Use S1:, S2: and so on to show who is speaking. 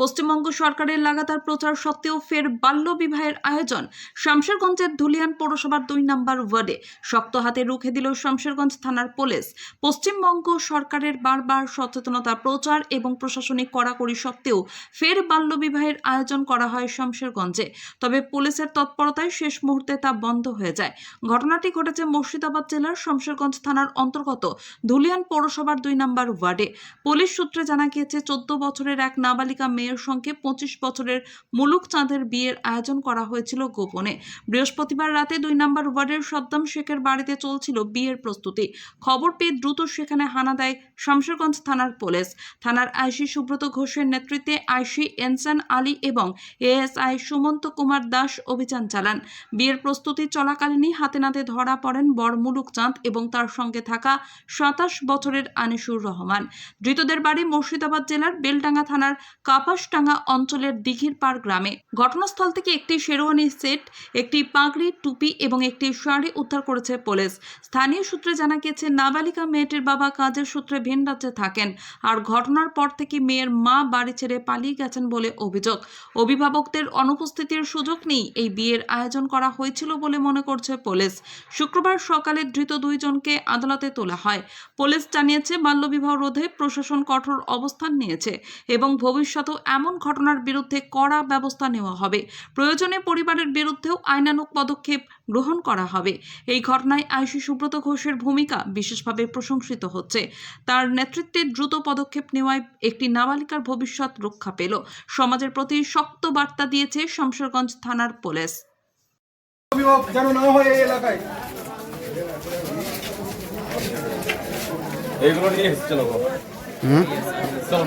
S1: পশ্চিমবঙ্গ সরকারের লাগাতার প্রচার সত্ত্বেও ফের বাল্য বিবাহের আয়োজন শামশেরগঞ্জের ধুলিয়ান পৌরসভার দুই নম্বর ওয়ার্ডে। শক্ত হাতে রুখে দিল শামশেরগঞ্জ থানার পুলিশ। পশ্চিমবঙ্গ সরকারের বারবার সচেতনতা প্রচার এবং প্রশাসনিক কড়াকড়ি সত্ত্বেও ফের বাল্য বিবাহের আয়োজন করা হয় শামশেরগঞ্জে। তবে পুলিশের তৎপরতায় শেষ মুহূর্তে তা বন্ধ হয়ে যায়। ঘটনাটি ঘটেছে মুর্শিদাবাদ জেলার শামশেরগঞ্জ থানার অন্তর্গত ধুলিয়ান পৌরসভার দুই নম্বর ওয়ার্ডে। পুলিশ সূত্রে জানা গিয়েছে, চোদ্দ বছরের এক নাবালিকা মেয়ের সঙ্গে পঁচিশ বছরের মুলুক চাঁদের বিয়ের আয়োজন করা হয়েছিল গোপনে। বৃহস্পতিবার রাতে দুই নম্বর ওয়ার্ডের সদ্দাম শেখের বাড়িতে চলছিল বিয়ের প্রস্তুতি। খবর পেয়ে দ্রুত সেখানে হানা দেয় শামশেরগঞ্জ থানার পুলিশ। থানার আইসি সুব্রত ঘোষের নেতৃত্বে আইসি এনসান আলী এবং এএসআই সুমন্ত কুমার দাস অভিযান চালান। বিয়ের প্রস্তুতি চলাকালীনই হাতে নাতে ধরা পড়েন বর মুলুক চাঁদ এবং তার সঙ্গে থাকা সাতাশ বছরের আনিসুর রহমান। ধৃতদের বাড়ি মুর্শিদাবাদ জেলার বেলডাঙ্গা থানার কাপাসটাঙ্গা অঞ্চলের দিঘির পাড় গ্রামে ঘটনাস্থল থেকে একটি শেরওয়ানি সেট, একটি পাগড়ি, টুপি এবং একটি শাড়ি উদ্ধার করেছে পুলিশ। স্থানীয় সূত্রে জানা গিয়েছে, নাবালিকা মেয়েটির বাবা কাজের সূত্রে ভিন রাজ্যে থাকেন আর ঘটনার পর থেকে মেয়ের মা বাড়ি ছেড়ে পালিয়ে গেছেন বলে অভিযোগ। অভিভাবকদের অনুপস্থিতির সুযোগ নেই এই বিয়ের আয়োজন করা হয়েছিল বলে মনে করছে পুলিশ। শুক্রবার সকালে ধৃত দুইজনকে আদালতে তোলা হয়। পুলিশ জানিয়েছে, বাল্যবিবাহ রোধে প্রশাসন কঠোর অবস্থান নিয়েছে এবং ভবিষ্যতেও এমন ঘটনার বিরুদ্ধে কড়া ব্যবস্থা নেওয়া হবে। প্রয়োজনে পরিবারের বিরুদ্ধেও আইনানুক পদক্ষেপ গ্রহণ করা হবে। এই ঘটনায় আইসি সুব্রত ঘোষের ভূমিকা বিশেষভাবে প্রশংসিত হচ্ছে। তার নেতৃত্বে দ্রুত পদক্ষেপ নেওয়ায় একটি নাবালিকার ভবিষ্যৎ রক্ষা পেল। সমাজের প্রতি শক্ত বার্তা দিয়েছে শমশেরগঞ্জ থানার পুলিশ।
S2: অভিভাবক যেন না হয় এই এলাকায়।
S3: এইগুলো নিয়ে এসেছি চলো। চলো।